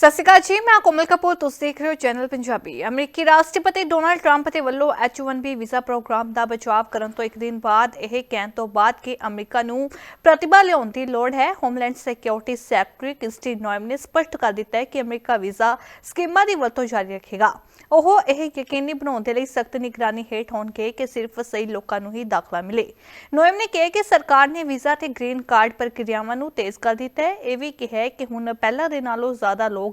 ਸਤਿ ਸ਼੍ਰੀ ਅਕਾਲ ਜੀ, ਮੈਂ ਕੋਮਲ ਕਪੂਰ, ਤੁਸੀਂ ਦੇਖ ਰਹੇ ਹੋ ਚੈਨਲ ਪੰਜਾਬੀ। ਅਮਰੀਕੀ ਰਾਸ਼ਟਰਪਤੀ ਡੋਨਾਲਡ ਟਰੰਪ ਦੇ ਵੱਲੋਂ H1B ਵੀਜ਼ਾ ਪ੍ਰੋਗਰਾਮ ਦਾ ਬਚਾਅ ਕਰਨ ਤੋਂ ਇੱਕ ਦਿਨ ਬਾਅਦ ਇਹ ਕਹਿਣ ਤੋਂ ਬਾਅਦ ਕਿ ਅਮਰੀਕਾ ਨੂੰ ਪ੍ਰਤਿਭਾ ਲਿਆਉਣ ਦੀ ਲੋੜ ਹੈ। Homeland security secretary Kristi Noem ਨੇ ਸਪਸ਼ਟ ਕਰ ਦਿੱਤਾ ਹੈ ਕਿ ਅਮਰੀਕਾ ਵੀਜ਼ਾ ਸਕੀਮਾਂ ਦੀ ਵਰਤੋਂ ਜਾਰੀ ਰੱਖੇਗਾ। ਉਹ ਇਹ ਯਕੀਨੀ ਬਣਾਉਣ ਦੇ ਲਈ ਸਖਤ ਨਿਗਰਾਨੀ ਹੇਠ ਹੋਣਗੇ ਕਿ ਸਿਰਫ ਸਹੀ ਲੋਕਾਂ ਨੂੰ ਹੀ ਦਾਖਲਾ ਮਿਲੇ। ਨੋਇਮ ਨੇ ਕਿਹਾ ਕਿ ਸਰਕਾਰ ਨੇ ਵੀਜ਼ਾ ਤੇ ਗ੍ਰੀਨ ਕਾਰਡ ਪ੍ਰਕਿਰਿਆਵਾਂ ਨੂੰ ਤੇਜ਼ ਕਰ ਦਿੱਤਾ ਹੈ। ਇਹ ਵੀ ਕਿਹਾ ਕਿ ਹੁਣ ਪਹਿਲਾਂ ਦੇ ਨਾਲੋਂ ਜ਼ਿਆਦਾ ਲੋਕ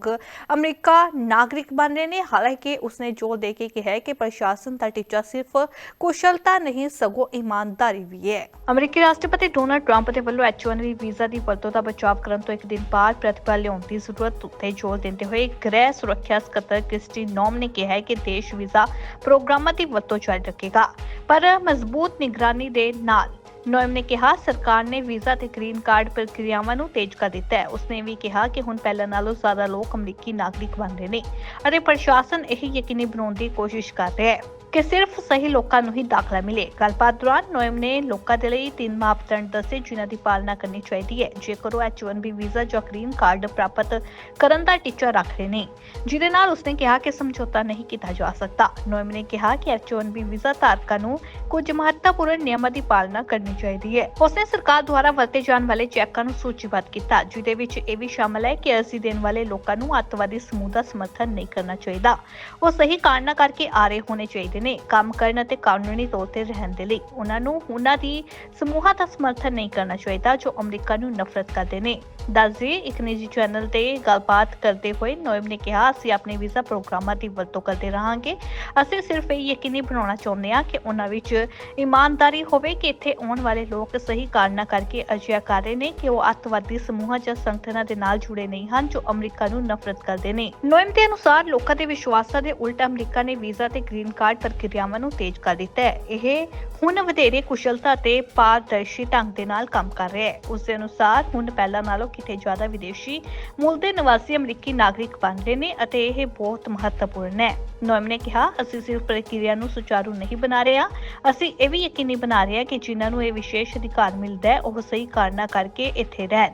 ਅਮਰੀਕਾ ਨਾਗਰਿਕ ਬਣ ਰਹੇ ਨੇ ਹਾਲਾਂਕਿ ਉਸਨੇ ਜ਼ੋਰ ਦੇ ਕੇ ਕਿਹਾ ਕਿ ਪ੍ਰਸ਼ਾਸਨ ਦਾ ਟੀਚਾ ਸਿਰਫ ਕੁਸ਼ਲਤਾ ਨਹੀਂ ਸਗੋਂ ਇਮਾਨਦਾਰੀ ਵੀ ਹੈ ਅਮਰੀਕੀ ਰਾਸ਼ਟਰਪਤੀ ਡੋਨਾਲਡ ਟਰੰਪ ਦੇ ਵੱਲੋਂ H1B ਵੀਜ਼ਾ ਦੀ ਵਰਤੋਂ ਦਾ ਬਚਾਅ ਕਰਨ ਤੋਂ ਇੱਕ ਦਿਨ ਬਾਅਦ ਪ੍ਰਤਿਭਾ ਲਿਆਉਣ ਦੀ ਜ਼ਰੂਰਤ ਉੱਤੇ ਜ਼ੋਰ ਦਿੰਦੇ ਹੋਏ ਗ੍ਰਹਿ ਸੁਰੱਖਿਆ ਸਕੱਤਰ ਕ੍ਰਿਸਟੀ ਨੋਮ ਨੇ ਕਿਹਾ ਕਿ ਦੇਸ਼ ਵੀਜ਼ਾ ਪ੍ਰੋਗਰਾਮਾਂ ਦੀ ਵਰਤੋਂ ਜਾਰੀ ਰੱਖੇਗਾ ਪਰ ਮਜ਼ਬੂਤ ਨਿਗਰਾਨੀ ਦੇ ਨਾਲ ਨੋਇਮ ਨੇ ਕਿਹਾ, ਸਰਕਾਰ ਨੇ ਵੀਜ਼ਾ ਤੇ ਗ੍ਰੀਨ ਕਾਰਡ ਪ੍ਰਕਿਰਿਆਵਾਂ ਨੂੰ ਤੇਜ਼ ਕਰ ਦਿੱਤਾ ਹੈ। ਉਸਨੇ ਵੀ ਕਿਹਾ ਕਿ ਹੁਣ ਪਹਿਲਾਂ ਨਾਲੋਂ ਜ਼ਿਆਦਾ ਲੋਕ ਅਮਰੀਕੀ ਨਾਗਰਿਕ ਬਣ ਰਹੇ ਨੇ ਅਤੇ ਪ੍ਰਸ਼ਾਸਨ ਇਹ ਯਕੀਨੀ ਬਣਾਉਣ ਦੀ ਕੋਸ਼ਿਸ਼ ਕਰ ਰਿਹਾ ਹੈ। ਕਿ ਸਿਰਫ ਸਹੀ ਲੋਕਾਂ ਨੂੰ ਹੀ ਦਾਖਲਾ ਮਿਲੇ। ਗੱਲਬਾਤ ਦੌਰਾਨ ਨੋਇਮ ਨੇ ਲੋਕਾਂ ਦੇ ਲਈ ਤਿੰਨ ਮਾਪਦੰਡ ਦੱਸੇ, ਜਿਨ੍ਹਾਂ ਦੀ ਪਾਲਣਾ ਕਰਨੀ ਚਾਹੀਦੀ ਹੈ। ਜੇਕਰ ਉਹ H1B ਵੀਜ਼ਾ ਜਾਂ ਗ੍ਰੀਨ ਕਾਰਡ ਪ੍ਰਾਪਤ ਕਰਨ ਦਾ ਟੀਚਾ ਰੱਖ ਰਹੇ ਨੇ, ਜਿਹਦੇ ਨਾਲ ਉਸਨੇ ਕਿਹਾ ਕਿ ਸਮਝੌਤਾ ਨਹੀਂ ਕੀਤਾ ਜਾ ਸਕਦਾ। ਨੋਇਮ ਨੇ ਕਿਹਾ ਕਿ H1B ਵੀਜ਼ਾ ਧਾਰਕਾਂ ਨੂੰ ਕੁਝ ਮਹੱਤਵਪੂਰਨ ਨਿਯਮਾਂ ਦੀ ਪਾਲਣਾ ਕਰਨੀ ਚਾਹੀਦੀ ਹੈ। ਉਸਨੇ ਸਰਕਾਰ ਦੁਆਰਾ ਵਰਤੇ ਜਾਣ ਵਾਲੇ ਚੈੱਕਾਂ ਨੂੰ ਸੂਚੀਬੱਧ ਕੀਤਾ, ਜਿਹਦੇ ਵਿੱਚ ਇਹ ਵੀ ਸ਼ਾਮਲ ਹੈ ਕਿ ਅਰਜ਼ੀ ਦੇਣ ਵਾਲੇ ਲੋਕਾਂ ਨੂੰ ਅੱਤਵਾਦੀ ਸਮੂਹ ਦਾ ਸਮਰਥਨ ਨਹੀਂ ਕਰਨਾ ਚਾਹੀਦਾ। ਉਹ ਸਹੀ ਕਾਰਨਾਂ ਕਰਕੇ ਆ ਰਹੇ ਹੋਣੇ ਚਾਹੀਦੇ ਨੇ। ਕੰਮ ਕਰਨ ਅਤੇ ਕਾਨੂੰਨੀ ਤੌਰ ਤੇ ਰਹਿਣ ਦੇ ਲਈ। ਉਹਨਾਂ ਨੂੰ ਉਹਨਾਂ ਦੀ ਸਮੂਹਾਂ ਦਾ ਸਮਰਥਨ ਨਹੀਂ ਕਰਨਾ ਚਾਹੀਦਾ, ਜੋ ਅਮਰੀਕਾ ਨੂੰ ਨਫ਼ਰਤ ਕਰਦੇ ਨੇ। ਦੱਸਦੇ ਇੱਕ ਨਿੱਜੀ ਚੈਨਲ ਤੇ ਗੱਲਬਾਤ ਕਰਦੇ ਹੋਏ ਨੋਇਮ ਨੇ ਕਿਹਾ, ਅਸੀਂ ਆਪਣੇ ਵੀਜ਼ਾ ਪ੍ਰੋਗਰਾਮਾਂ ਦੀ ਵਰਤੋਂ ਕਰਦੇ ਰਹਾਂਗੇ। ਅਸੀਂ ਸਿਰਫ ਇਹ ਯਕੀਨੀ ਬਣਾਉਣਾ ਚਾਹੁੰਦੇ ਹਾਂ ਕਿ ਉਹਨਾਂ ਵਿੱਚ ਇਮਾਨਦਾਰੀ ਹੋਵੇ ਕਿ ਇੱਥੇ ਆਉਣ ਵਾਲੇ ਲੋਕ ਸਹੀ ਕਾਰਨਾਂ ਕਰਕੇ ਅਜਿਹਾ ਕਰ ਰਹੇ ਨੇ, ਕਿ ਉਹ ਅੱਤਵਾਦੀ ਸਮੂਹਾਂ ਜਾਂ ਸੰਗਠਨਾਂ ਦੇ ਨਾਲ ਜੁੜੇ ਨਹੀਂ ਹਨ ਜੋ ਅਮਰੀਕਾ ਨੂੰ ਨਫ਼ਰਤ ਕਰਦੇ ਨੇ। ਨੋਇਮ ਦੇ ਅਨੁਸਾਰ, ਲੋਕਾਂ ਦੇ ਵਿਸ਼ਵਾਸਾਂ ਦੇ ਉਲਟ ਅਮਰੀਕਾ ਨੇ ਵੀਜ਼ਾ ਤੇ ਗ੍ਰੀਨ ਕਾਰਡ ਪ੍ਰਕਿਰਿਆਵਾਂ ਨੂੰ ਤੇਜ਼ ਕਰ ਦਿੱਤਾ ਹੈ। ਇਹ ਹੁਣ ਵਧੇਰੇ ਕੁਸ਼ਲਤਾ ਤੇ ਪਾਰਦਰਸ਼ੀ ਢੰਗ ਦੇ ਨਾਲ ਕੰਮ ਕਰ ਰਿਹਾ ਹੈ। ਉਸ ਦੇ ਅਨੁਸਾਰ, ਹੁਣ ਪਹਿਲਾਂ ਨਾਲੋਂ ਕਿਤੇ ਜ਼ਿਆਦਾ ਵਿਦੇਸ਼ੀ ਮੂਲ ਦੇ ਨਿਵਾਸੀ ਅਮਰੀਕੀ ਨਾਗਰਿਕ ਬਣ ਰਹੇ ਨੇ ਅਤੇ ਇਹ ਬਹੁਤ ਮਹੱਤਵਪੂਰਨ ਹੈ। ਨੋਇਮ ਨੇ ਕਿਹਾ, ਅਸੀਂ ਸਿਰਫ ਪ੍ਰਕਿਰਿਆ ਨੂੰ ਸੁਚਾਰੂ ਨਹੀਂ ਬਣਾ ਰਹੇ। ਹਾਂ ਅਸੀਂ ਇਹ ਵੀ ਯਕੀਨੀ ਬਣਾ ਰਹੇ ਹਾਂ ਕਿ ਜਿਨ੍ਹਾਂ ਨੂੰ ਇਹ ਵਿਸ਼ੇਸ਼ ਅਧਿਕਾਰ ਮਿਲਦਾ ਹੈ, ਉਹ ਸਹੀ ਕਾਰਨਾਂ ਕਰਕੇ ਇੱਥੇ ਰਹਿਣ।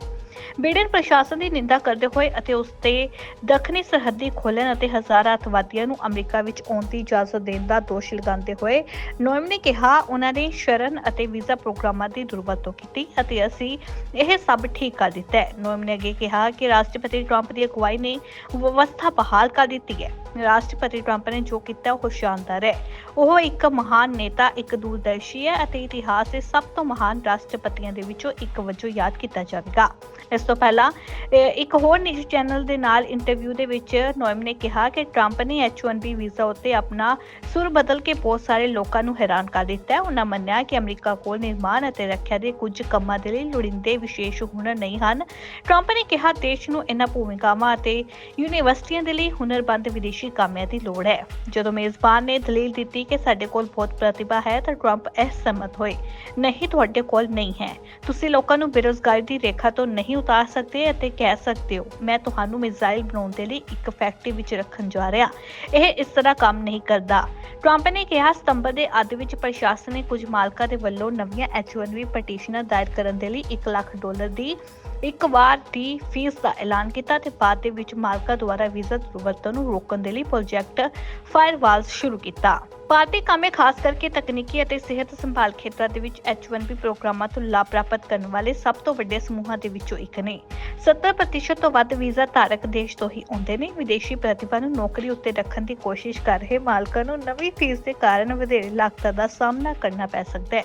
ਬਿਡਨ ਪ੍ਰਸ਼ਾਸਨ ਦੀ ਨਿੰਦਾ ਕਰਦੇ ਹੋਏ ਅਤੇ ਉਸ ਤੇ ਦੱਖਣੀ ਸਰਹੱਦੀ ਖੋਲਣ ਅਤੇ ਹਜ਼ਾਰਾਂ ਅਤਵਾਦੀਆਂ ਨੂੰ ਅਮਰੀਕਾ ਵਿੱਚ ਆਉਣ ਦੀ ਇਜਾਜ਼ਤ ਦੇਣ ਦਾ ਦੋਸ਼ ਲਗਾਉਂਦੇ ਹੋਏ ਨੋਇਮ ਨੇ ਕਿਹਾ, ਉਹਨਾਂ ਨੇ ਸ਼ਰਨ ਅਤੇ ਵੀਜ਼ਾ ਪ੍ਰੋਗਰਾਮਾਂ ਦੀ ਦੁਰਵਰਤੋਂ ਕੀਤੀ ਅਤੇ ਅਸੀਂ ਇਹ ਸਭ ਠੀਕ ਕਰ ਦਿੱਤਾ ਹੈ। ਨੋਇਮ ਨੇ ਅੱਗੇ ਕਿਹਾ ਕਿ ਰਾਸ਼ਟਰਪਤੀ ਟਰੰਪ ਦੀ ਅਗਵਾਈ ਨੇ ਵਿਵਸਥਾ ਬਹਾਲ ਕਰ ਦਿੱਤੀ ਹੈ। ਰਾਸ਼ਟਰਪਤੀ ਟਰੰਪ ਨੇ ਜੋ ਕੀਤਾ, ਉਹ ਸ਼ਾਨਦਾਰ ਹੈ। ਉਹ ਇੱਕ ਮਹਾਨ ਨੇਤਾ, ਇੱਕ ਦੂਰਦਰਸ਼ੀ ਹੈ ਅਤੇ ਇਤਿਹਾਸ ਦੇ ਸਭ ਤੋਂ ਮਹਾਨ ਰਾਸ਼ਟਰਪਤੀਆਂ ਦੇ ਵਿੱਚੋਂ ਇੱਕ ਵਜੋਂ ਯਾਦ ਕੀਤਾ ਜਾਵੇਗਾ। ਇਸ ਤੋਂ ਪਹਿਲਾਂ ਇੱਕ ਹੋਰ ਨਿਊਜ਼ ਚੈਨਲ ਦੇ ਨਾਲ ਇੰਟਰਵਿਊ ਦੇ ਵਿੱਚ ਨੋਇਮ ਨੇ ਕਿਹਾ ਕਿ ਟਰੰਪ ਨੇ H1B ਵੀਜ਼ਾ ਉੱਤੇ ਆਪਣਾ ਸੁਰ ਬਦਲ ਕੇ ਬਹੁਤ ਸਾਰੇ ਲੋਕਾਂ ਨੂੰ ਹੈਰਾਨ ਕਰ ਦਿੱਤਾ ਹੈ। ਉਹਨਾਂ ਮੰਨਿਆ ਕਿ ਅਮਰੀਕਾ ਕੋਲ ਨਿਰਮਾਣ ਅਤੇ ਰੱਖਿਆ ਦੇ ਕੁਝ ਕੰਮਾਂ ਦੇ ਲਈ ਲੋੜੀਂਦੇ ਵਿਸ਼ੇਸ਼ ਹੁਨਰ ਨਹੀਂ ਹਨ। ਟਰੰਪ ਨੇ ਕਿਹਾ, ਦੇਸ਼ ਨੂੰ ਇਹਨਾਂ ਭੂਮਿਕਾਵਾਂ ਅਤੇ ਯੂਨੀਵਰਸਿਟੀਆਂ ਦੇ ਲਈ ਹੁਨਰਬੰਦ ਵਿਦੇਸ਼ੀ ਕਾਮਿਆਂ ਦੀ ਲੋੜ ਹੈ। ਜਦੋਂ ਮੇਜ਼ਬਾਨ ਨੇ ਦਲੀਲ ਦਿੱਤੀ ਕਿ ਸਾਡੇ ਕੋਲ ਬਹੁਤ ਪ੍ਰਤਿਭਾ ਹੈ, ਤਾਂ ਟਰੰਪ ਅਸਹਿਮਤ ਹੋਏ। ਨਹੀਂ, ਤੁਹਾਡੇ ਕੋਲ ਨਹੀਂ ਹੈ। ਤੁਸੀਂ ਲੋਕਾਂ ਨੂੰ ਬੇਰੋਜ਼ਗਾਰੀ ਦੀ ਰੇਖਾ ਤੋਂ ਨਹੀਂ ਉਤਾਰ ਸਕਦੇ ਅਤੇ ਕਹਿ ਸਕਦੇ ਹੋ। ਮੈਂ ਤੁਹਾਨੂੰ ਮਿਜ਼ਾਈਲ ਬਣਾਉਣ ਦੇ ਲਈ ਇੱਕ ਫੈਕਟਰੀ ਵਿੱਚ ਰੱਖਣ ਜਾ ਰਿਹਾ। ਇਹ ਇਸ ਤਰ੍ਹਾਂ ਕੰਮ ਨਹੀਂ ਕਰਦਾ। ਟਰੰਪ ਨੇ ਕਿਹਾ, ਸਤੰਬਰ ਦੇ ਅੱਧ ਵਿੱਚ ਪ੍ਰਸ਼ਾਸਨ ਨੇ ਕੁਝ ਮਾਲਕਾਂ ਦੇ ਵੱਲੋਂ ਨਵੀਆਂ H1B ਪਟੀਸ਼ਨਾਂ ਦਾਇਰ ਕਰਨ ਦੇ ਲਈ 1 ਲੱਖ ਡਾਲਰ ਦੀ ਇੱਕ ਵਾਰ ਦੀ ਫੀਸ ਦਾ ਐਲਾਨ ਕੀਤਾ ਤੇ ਬਾਅਦ ਦੇ ਵਿੱਚ ਮਾਲਕਾਂ ਦੁਆਰਾ ਵੀਜ਼ਾ ਦੁਰਵਰਤੋਂ ਨੂੰ ਰੋਕਣ ਦੇ ਲਈ ਪ੍ਰੋਜੈਕਟ ਫਾਇਰਵਾਲ ਸ਼ੁਰੂ ਕੀਤਾ। ਭਾਰਤੀ ਕਾਮੇ ਖਾਸ ਕਰਕੇ ਤਕਨੀਕੀ ਅਤੇ ਸਿਹਤ ਸੰਭਾਲ ਖੇਤਰਾਂ ਦੇ ਵਿੱਚ H1B ਪ੍ਰੋਗਰਾਮਾਂ ਤੋਂ ਲਾਭ ਪ੍ਰਾਪਤ ਕਰਨ ਵਾਲੇ ਸਭ ਤੋਂ ਵੱਡੇ ਸਮੂਹਾਂ ਦੇ ਵਿੱਚੋਂ ਇੱਕ ਨੇ। 70% ਤੋਂ ਵੱਧ ਵੀਜ਼ਾ ਧਾਰਕ ਦੇਸ਼ ਤੋਂ ਹੀ ਆਉਂਦੇ ਨੇ। ਵਿਦੇਸ਼ੀ ਪ੍ਰਤਿਭਾ ਨੂੰ ਨੌਕਰੀ ਉੱਤੇ ਰੱਖਣ ਦੀ ਕੋਸ਼ਿਸ਼ ਕਰ ਰਹੇ ਮਾਲਕਾਂ ਨੂੰ ਨਵੀਂ ਫੀਸ ਦੇ ਕਾਰਨ ਵਧੇਰੇ ਲਾਗਤਾਂ ਦਾ ਸਾਹਮਣਾ ਕਰਨਾ ਪੈ ਸਕਦਾ ਹੈ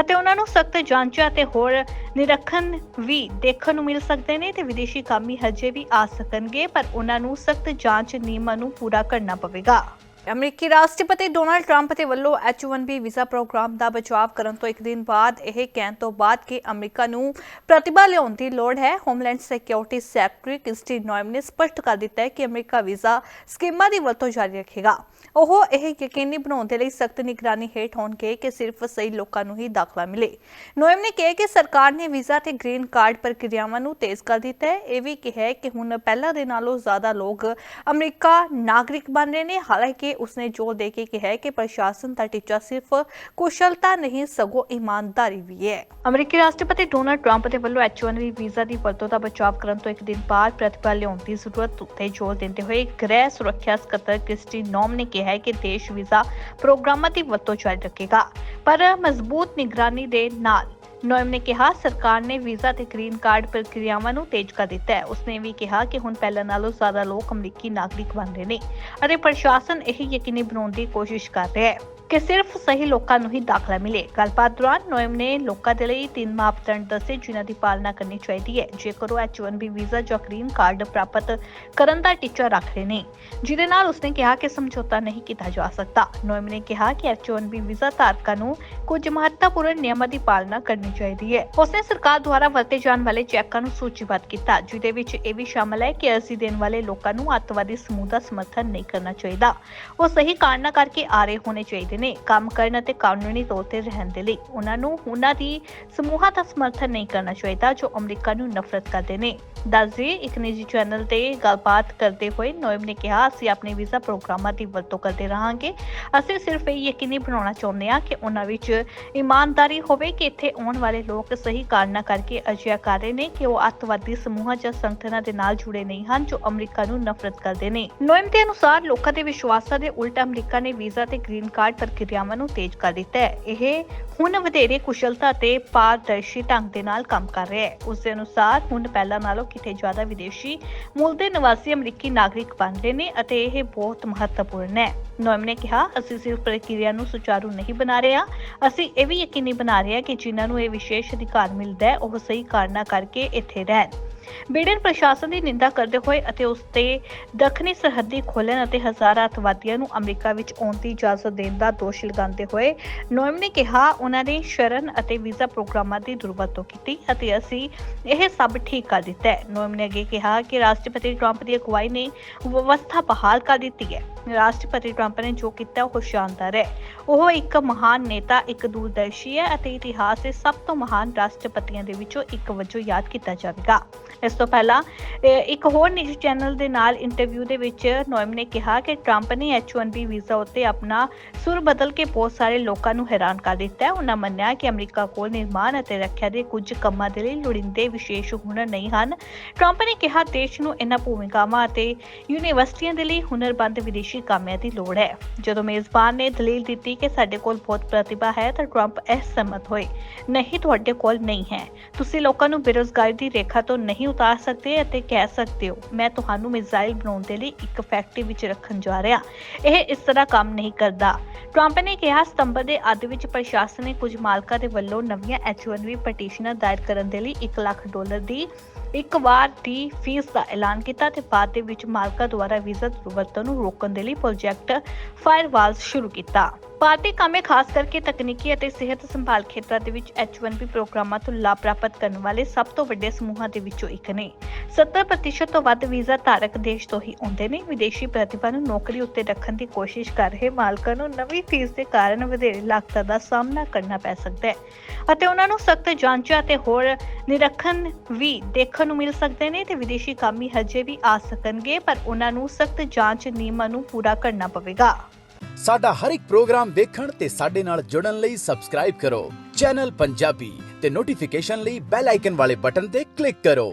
ਅਤੇ ਉਹਨਾਂ ਨੂੰ ਸਖਤ ਜਾਂਚਾਂ ਅਤੇ ਹੋਰ ਨਿਰਖਣ ਵੀ ਦੇਖਣ ਨੂੰ ਮਿਲ ਸਕਦੇ ਨੇ ਤੇ ਵਿਦੇਸ਼ੀ ਕਾਮੀ ਹਜੇ ਵੀ ਆ ਸਕਣਗੇ, ਪਰ ਉਹਨਾਂ ਨੂੰ ਸਖਤ ਜਾਂਚ ਨਿਯਮਾਂ ਨੂੰ ਪੂਰਾ ਕਰਨਾ ਪਵੇਗਾ। ਅਮਰੀਕੀ ਰਾਸ਼ਟਰਪਤੀ ਡੋਨਾਲਡ ਟਰੰਪ ਦੇ ਵੱਲੋਂ H1B ਵੀਜ਼ਾ ਪ੍ਰੋਗਰਾਮ ਦਾ ਬਚਾਅ ਕਰਨ ਤੋਂ ਇੱਕ ਦਿਨ ਬਾਅਦ ਇਹ ਕਹਿਣ ਤੋਂ ਬਾਅਦ ਕਿ ਅਮਰੀਕਾ ਨੂੰ ਪ੍ਰਤਿਭਾ ਲਿਆਉਣ ਦੀ ਲੋੜ ਹੈ। Homeland security secretary Kristi Noem ਨੇ ਸਪਸ਼ਟ ਕਰ ਦਿੱਤਾ ਹੈ ਕਿ ਅਮਰੀਕਾ ਵੀਜ਼ਾ ਸਕੀਮਾਂ ਦੀ ਵਰਤੋਂ ਜਾਰੀ ਰੱਖੇਗਾ। ਉਹ ਇਹ ਯਕੀਨੀ ਬਣਾਉਣ ਦੇ ਲਈ ਸਖਤ ਨਿਗਰਾਨੀ ਹੇਠ ਹੋਣਗੇ ਕਿ ਸਿਰਫ ਸਹੀ ਲੋਕਾਂ ਨੂੰ ਹੀ ਦਾਖਲਾ ਮਿਲੇ। ਨੋਇਮ ਨੇ ਕਿਹਾ ਕਿ ਸਰਕਾਰ ਨੇ ਵੀਜ਼ਾ ਤੇ ਗ੍ਰੀਨ ਕਾਰਡ ਪ੍ਰਕਿਰਿਆਵਾਂ ਨੂੰ ਤੇਜ਼ ਕਰ ਦਿੱਤਾ ਹੈ। ਇਹ ਵੀ ਕਿਹਾ ਕਿ ਹੁਣ ਪਹਿਲਾਂ ਦੇ ਨਾਲੋਂ ਜ਼ਿਆਦਾ ਲੋਕ ਅਮਰੀਕਾ ਨਾਗਰਿਕ ਬਣ ਰਹੇ ਨੇ। ਹਾਲਾਂਕਿ ਉਸਨੇ ਜ਼ੋਰ ਦੇ ਕੇ ਕਿਹਾ ਕਿ ਪ੍ਰਸ਼ਾਸਨ ਦਾ ਟੀਚਾ ਸਿਰਫ ਕੁਸ਼ਲਤਾ ਨਹੀਂ, ਸਗੋਂ ਇਮਾਨਦਾਰੀ ਵੀ ਹੈ। ਅਮਰੀਕੀ ਰਾਸ਼ਟਰਪਤੀ ਡੋਨਾਲਡ ਟਰੰਪ ਦੇ ਵੱਲੋਂ H1B ਵੀਜ਼ਾ ਦੀ ਵਰਤੋਂ ਦਾ ਬਚਾਅ ਕਰਨ ਤੋਂ ਇੱਕ ਦਿਨ ਬਾਅਦ ਪ੍ਰਤੀਭਾ ਲਿਆਉਣ ਦੀ ਜ਼ਰੂਰਤ ਉੱਤੇ ਜ਼ੋਰ ਦਿੰਦੇ ਹੋਏ ਗ੍ਰਹਿ ਸੁਰੱਖਿਆ ਸਕੱਤਰ ਕ੍ਰਿਸਟੀ ਨੋਮ ਨੇ ਕਿਹਾ ਕਿ ਦੇਸ਼ ਵੀਜ਼ਾ ਪ੍ਰੋਗਰਾਮਾਂ ਦੀ ਵਰਤੋਂ ਜਾਰੀ ਰੱਖੇਗਾ, ਪਰ ਮਜ਼ਬੂਤ ਨਿਗਰਾਨੀ ਦੇ ਨਾਲ ਨੋਇਮ ਨੇ ਕਿਹਾ, ਸਰਕਾਰ ਨੇ ਵੀਜ਼ਾ ਤੇ ਗ੍ਰੀਨ ਕਾਰਡ ਪ੍ਰਕਿਰਿਆਵਾਂ ਨੂੰ ਤੇਜ਼ ਕਰ ਦਿੱਤਾ ਹੈ। ਉਸਨੇ ਵੀ ਕਿਹਾ ਕਿ ਹੁਣ ਪਹਿਲਾਂ ਨਾਲੋਂ ਜ਼ਿਆਦਾ ਲੋਕ ਅਮਰੀਕੀ ਨਾਗਰਿਕ ਬਣ ਰਹੇ ਨੇ। ਅਤੇ ਪ੍ਰਸ਼ਾਸਨ ਇਹ ਯਕੀਨੀ ਬਣਾਉਣ ਦੀ ਕੋਸ਼ਿਸ਼ ਕਰ ਰਿਹਾ ਹੈ। ਕਿ ਸਿਰਫ ਸਹੀ ਲੋਕਾਂ ਨੂੰ ਹੀ ਦਾਖਲਾ ਮਿਲੇ। ਗੱਲਬਾਤ ਦੌਰਾਨ ਨੋਇਮ ਨੇ ਲੋਕਾਂ ਦੇ ਲਈ ਤਿੰਨ ਮਾਪਦੰਡ ਦੱਸੇ, ਜਿਨ੍ਹਾਂ ਦੀ ਪਾਲਣਾ ਕਰਨੀ ਚਾਹੀਦੀ ਹੈ। ਜੇਕਰ ਉਹ H1B ਵੀਜ਼ਾ ਜਾਂ ਗ੍ਰੀਨ ਕਾਰਡ ਪ੍ਰਾਪਤ ਕਰਨ ਦਾ ਟੀਚਾ ਰੱਖ ਰਹੇ ਨੇ, ਜਿਹਦੇ ਨਾਲ ਉਸਨੇ ਕਿਹਾ ਕਿ ਸਮਝੌਤਾ ਨਹੀਂ ਕੀਤਾ ਜਾ ਸਕਦਾ। ਨੋਇਮ ਨੇ ਕਿਹਾ ਕਿ H1B ਵੀਜ਼ਾ ਧਾਰਕਾਂ ਨੂੰ ਕੁਝ ਮਹੱਤਵਪੂਰਨ ਨਿਯਮਾਂ ਦੀ ਪਾਲਣਾ ਕਰਨੀ ਚਾਹੀਦੀ ਹੈ। ਉਸਨੇ ਸਰਕਾਰ ਦੁਆਰਾ ਵਰਤੇ ਜਾਣ ਵਾਲੇ ਚੈੱਕਾਂ ਨੂੰ ਸੂਚੀਬੱਧ ਕੀਤਾ, ਜਿਹਦੇ ਵਿੱਚ ਇਹ ਵੀ ਸ਼ਾਮਲ ਹੈ ਕਿ ਅਰਜ਼ੀ ਦੇਣ ਵਾਲੇ ਲੋਕਾਂ ਨੂੰ ਅੱਤਵਾਦੀ ਸਮੂਹ ਦਾ ਸਮਰਥਨ ਨਹੀਂ ਕਰਨਾ ਚਾਹੀਦਾ। ਉਹ ਸਹੀ ਕਾਰਨਾਂ ਕਰਕੇ ਆ ਰਹੇ ਹੋਣੇ ਚਾਹੀਦੇ ਨੇ ਕੰਮ ਕਰਨ ਅਤੇ ਕਾਨੂੰਨੀ ਤੌਰ ਤੇ ਰਹਿਣ ਦੇ ਲਈ ਉਹਨਾਂ ਨੂੰ ਉਹਨਾਂ ਦੀ ਸਮੂਹਾਂ ਦਾ ਸਮਰਥਨ ਨਹੀਂ ਕਰਨਾ ਚਾਹੀਦਾ, ਜੋ ਅਮਰੀਕਾ ਨੂੰ ਨਫ਼ਰਤ ਕਰਦੇ ਨੇ। ਦੱਸਦੇ ਇੱਕ ਨਿੱਜੀ ਚੈਨਲ ਤੇ ਗੱਲਬਾਤ ਕਰਦੇ ਹੋਏ ਨੋਇਮ ਨੇ ਕਿਹਾ, ਅਸੀਂ ਆਪਣੇ ਵੀਜ਼ਾ ਪ੍ਰੋਗਰਾਮਾਂ ਦੀ ਵਰਤੋਂ ਕਰਦੇ ਰਹਾਂਗੇ। ਅਸੀਂ ਸਿਰਫ ਇਹ ਯਕੀਨੀ ਬਣਾਉਣਾ ਚਾਹੁੰਦੇ ਹਾਂ ਕਿ ਉਹਨਾਂ ਵਿੱਚ ਇਮਾਨਦਾਰੀ ਹੋਵੇ ਕਿ ਇੱਥੇ ਆਉਣ ਵਾਲੇ ਲੋਕ ਸਹੀ ਕਾਰਨਾਂ ਕਰਕੇ ਅਜਿਹਾ ਕਰ ਰਹੇ ਨੇ ਕਿ ਉਹ ਅੱਤਵਾਦੀ ਸਮੂਹਾਂ ਜਾਂ ਸੰਗਠਨਾਂ ਦੇ ਨਾਲ ਜੁੜੇ ਨਹੀਂ ਹਨ, ਜੋ ਅਮਰੀਕਾ ਨੂੰ ਨਫ਼ਰਤ ਕਰਦੇ ਨੇ। ਨੋਇਮ ਦੇ ਅਨੁਸਾਰ, ਲੋਕਾਂ ਦੇ ਵਿਸ਼ਵਾਸਾਂ ਦੇ ਉਲਟ ਅਮਰੀਕਾ ਨੇ ਵੀਜ਼ਾ ਤੇ ਗ੍ਰੀਨ ਕਾਰਡ ਪ੍ਰਕਿਰਿਆਵਾਂ ਨੂੰ ਤੇਜ਼ ਕਰ ਦਿੱਤਾ ਹੈ। ਇਹ ਹੁਣ ਵਧੇਰੇ ਕੁਸ਼ਲਤਾ ਤੇ ਪਾਰਦਰਸ਼ੀ ਢੰਗ ਦੇ ਨਾਲ ਕੰਮ ਕਰ ਰਿਹਾ ਹੈ। ਉਸ ਦੇ ਅਨੁਸਾਰ ਹੁਣ ਪਹਿਲਾਂ ਨਾਲੋਂ ਕਿਤੇ ਜ਼ਿਆਦਾ ਵਿਦੇਸ਼ੀ ਮੂਲ ਦੇ ਨਿਵਾਸੀ ਅਮਰੀਕੀ ਨਾਗਰਿਕ ਬਣ ਰਹੇ ਨੇ ਅਤੇ ਇਹ ਬਹੁਤ ਮਹੱਤਵਪੂਰਨ ਹੈ। ਨੋਇਮ ਨੇ ਕਿਹਾ, ਅਸੀਂ ਸਿਰਫ ਪ੍ਰਕਿਰਿਆ ਨੂੰ ਸੁਚਾਰੂ ਨਹੀਂ ਬਣਾ ਰਹੇ ਹਾਂ। ਅਸੀਂ ਇਹ ਵੀ ਯਕੀਨੀ ਬਣਾ ਰਹੇ ਹਾਂ ਕਿ ਜਿਨ੍ਹਾਂ ਨੂੰ ਇਹ ਵਿਸ਼ੇਸ਼ ਅਧਿਕਾਰ ਮਿਲਦਾ ਹੈ, ਉਹ ਸਹੀ ਕਾਰਨਾਂ ਕਰਕੇ ਇੱਥੇ ਰਹਿਣ। ਬਿਡਨ ਪ੍ਰਸ਼ਾਸਨ ਦੀ ਨਿੰਦਾ ਕਰਦੇ ਹੋਏ ਅਤੇ ਉਸ ਤੇ ਦੱਖਣੀ ਸਰਹੱਦੀ ਖੋਲ੍ਹਣ ਅਤੇ ਹਜ਼ਾਰਾਂ ਅਤਵਾਦੀਆਂ ਨੂੰ ਅਮਰੀਕਾ ਵਿੱਚ ਆਉਣ ਦੀ ਇਜਾਜ਼ਤ ਦੇਣ ਦਾ ਦੋਸ਼ ਲਗਾਉਂਦੇ ਹੋਏ ਨੋਇਮ ਨੇ ਕਿਹਾ, ਉਹਨਾਂ ਨੇ ਸ਼ਰਨ ਅਤੇ ਵੀਜ਼ਾ ਪ੍ਰੋਗਰਾਮਾਂ ਦੀ ਦੁਰਵਰਤੋਂ ਕੀਤੀ ਅਤੇ ਅਸੀਂ ਇਹ ਸਭ ਠੀਕ ਕਰ ਦਿੱਤਾ ਹੈ। ਨੋਇਮ ਨੇ ਅੱਗੇ ਕਿਹਾ ਕਿ ਰਾਸ਼ਟਰਪਤੀ ਟਰੰਪ ਦੀ ਅਗਵਾਈ ਨੇ ਵਿਵਸਥਾ ਬਹਾਲ ਕਰ ਦਿੱਤੀ ਹੈ। ਰਾਸ਼ਟਰਪਤੀ ਟਰੰਪ ਨੇ ਜੋ ਕੀਤਾ, ਉਹ ਸ਼ਾਨਦਾਰ ਹੈ। ਉਹ ਇੱਕ ਮਹਾਨ ਨੇਤਾ, ਇੱਕ ਦੂਰਦਰਸ਼ੀ ਹੈ ਅਤੇ ਇਤਿਹਾਸ ਦੇ ਸਭ ਤੋਂ ਮਹਾਨ ਰਾਸ਼ਟਰਪਤੀਆਂ ਦੇ ਵਿੱਚੋਂ ਇੱਕ ਵਜੋਂ ਯਾਦ ਕੀਤਾ ਜਾਵੇਗਾ। ਇਸ ਤੋਂ ਪਹਿਲਾਂ ਇੱਕ ਹੋਰ ਨਿਊਜ਼ ਚੈਨਲ ਦੇ ਨਾਲ ਇੰਟਰਵਿਊ ਦੇ ਵਿੱਚ ਨੋਇਮ ਨੇ ਕਿਹਾ ਕਿ ਟਰੰਪ ਨੇ H1B ਵੀਜ਼ਾ ਉੱਤੇ ਆਪਣਾ ਸੁਰ ਬਦਲ ਕੇ ਬਹੁਤ ਸਾਰੇ ਲੋਕਾਂ ਨੂੰ ਹੈਰਾਨ ਕਰ ਦਿੱਤਾ ਹੈ। ਉਹਨਾਂ ਮੰਨਿਆ ਕਿ ਅਮਰੀਕਾ ਕੋਲ ਨਿਰਮਾਣ ਅਤੇ ਰੱਖਿਆ ਦੇ ਕੁਝ ਕੰਮਾਂ ਦੇ ਲਈ ਲੋੜੀਂਦੇ ਵਿਸ਼ੇਸ਼ ਹੁਨਰ ਨਹੀਂ ਹਨ। ਟਰੰਪ ਨੇ ਕਿਹਾ, ਦੇਸ਼ ਨੂੰ ਇਹਨਾਂ ਭੂਮਿਕਾਵਾਂ ਅਤੇ ਯੂਨੀਵਰਸਿਟੀਆਂ ਦੇ ਲਈ ਹੁਨਰਬੰਦ ਵਿਦੇਸ਼ੀ ਕਾਮਿਆਂ ਦੀ ਲੋੜ ਹੈ। ਜਦੋਂ ਮੇਜ਼ਬਾਨ ਨੇ ਦਲੀਲ ਦਿੱਤੀ ਕਿ ਸਾਡੇ ਕੋਲ ਬਹੁਤ ਪ੍ਰਤਿਭਾ ਹੈ, ਤਾਂ ਟਰੰਪ ਅਸਹਿਮਤ ਹੋਏ। ਨਹੀਂ, ਤੁਹਾਡੇ ਕੋਲ ਨਹੀਂ ਹੈ। ਤੁਸੀਂ ਲੋਕਾਂ ਨੂੰ ਬੇਰੋਜ਼ਗਾਰੀ ਦੀ ਰੇਖਾ ਤੋਂ ਨਹੀਂ ਉਤਾਰ ਸਕਦੇ ਅਤੇ ਕਹਿ ਸਕਦੇ ਹੋ, ਮੈਂ ਤੁਹਾਨੂੰ ਮਿਜ਼ਾਈਲ ਬਣਾਉਣ ਦੇ ਲਈ ਇੱਕ ਫੈਕਟਰੀ ਵਿੱਚ ਰੱਖਣ ਜਾ ਰਿਹਾ। ਇਹ ਇਸ ਤਰ੍ਹਾਂ ਕੰਮ ਨਹੀਂ ਕਰਦਾ। ਟਰੰਪ ਨੇ ਕਿਹਾ, ਸਤੰਬਰ ਦੇ ਅੱਧ ਵਿੱਚ ਪ੍ਰਸ਼ਾਸਨ ਨੇ ਕੁਝ ਮਾਲਕਾਂ ਦੇ ਵੱਲੋਂ ਨਵੀਆਂ H1B ਪਟੀਸ਼ਨਾਂ ਦਾਇਰ ਕਰਨ ਦੇ ਲਈ 1 ਲੱਖ ਡਾਲਰ ਦੀ ਇੱਕ ਵਾਰ ਦੀ ਫੀਸ ਦਾ ਐਲਾਨ ਕੀਤਾ ਤੇ ਬਾਅਦ ਦੇ ਵਿੱਚ ਮਾਲਕਾਂ ਦੁਆਰਾ ਵੀਜ਼ਾ ਦੁਰਵਰਤੋਂ ਨੂੰ ਰੋਕਣ ਦੇ ਲਈ ਪ੍ਰੋਜੈਕਟ ਫਾਇਰਵਾਲਸ ਸ਼ੁਰੂ ਕੀਤਾ। ਭਾਰਤੀ ਕਾਮੇ ਖਾਸ ਕਰਕੇ ਤਕਨੀਕੀ ਅਤੇ ਸਿਹਤ ਸੰਭਾਲ ਖੇਤਰਾਂ ਦੇ ਵਿੱਚ H1B ਪ੍ਰੋਗਰਾਮਾਂ ਤੋਂ ਲਾਭ ਪ੍ਰਾਪਤ ਕਰਨ ਵਾਲੇ ਸਭ ਤੋਂ ਵੱਡੇ ਸਮੂਹਾਂ ਦੇ ਵਿੱਚੋਂ ਇੱਕ ਨੇ। 70% ਤੋਂ ਵੱਧ ਵੀਜ਼ਾ ਧਾਰਕ ਦੇਸ਼ ਤੋਂ ਹੀ ਆਉਂਦੇ ਨੇ। ਵਿਦੇਸ਼ੀ ਪ੍ਰਤਿਭਾ ਨੂੰ ਨੌਕਰੀ ਉੱਤੇ ਰੱਖਣ ਦੀ ਕੋਸ਼ਿਸ਼ ਕਰ ਰਹੇ ਮਾਲਕਾਂ ਨੂੰ ਨਵੀਂ ਫੀਸ ਦੇ ਕਾਰਨ ਵਧੇਰੇ ਲਾਗਤਾਂ ਦਾ ਸਾਹਮਣਾ ਕਰਨਾ ਪੈ ਸਕਦਾ ਹੈ ਅਤੇ ਉਹਨਾਂ ਨੂੰ ਸਖਤ ਜਾਂਚਾਂ ਅਤੇ ਹੋਰ ਨਿਰੀਖਣ ਵੀ ਦੇਖਣ ਨੂੰ ਮਿਲ ਸਕਦੇ ਨੇ ਤੇ ਵਿਦੇਸ਼ੀ ਕਾਮੀ ਹਜੇ ਵੀ ਆ ਸਕਣਗੇ, ਪਰ ਉਹਨਾਂ ਨੂੰ ਸਖਤ ਜਾਂਚ ਨਿਯਮਾਂ ਨੂੰ ਪੂਰਾ ਕਰਨਾ ਪਵੇਗਾ। ਸਾਡਾ ਹਰ ਇੱਕ ਪ੍ਰੋਗਰਾਮ ਦੇਖਣ ਤੇ ਸਾਡੇ ਨਾਲ ਜੁੜਨ ਲਈ ਸਬਸਕ੍ਰਾਈਬ ਕਰੋ। ਚੈਨਲ ਪੰਜਾਬੀ ਤੇ ਨੋਟੀਫਿਕੇਸ਼ਨ ਲਈ ਬੈਲ ਆਈਕਨ ਵਾਲੇ ਬਟਨ ਤੇ ਕਲਿੱਕ ਕਰੋ।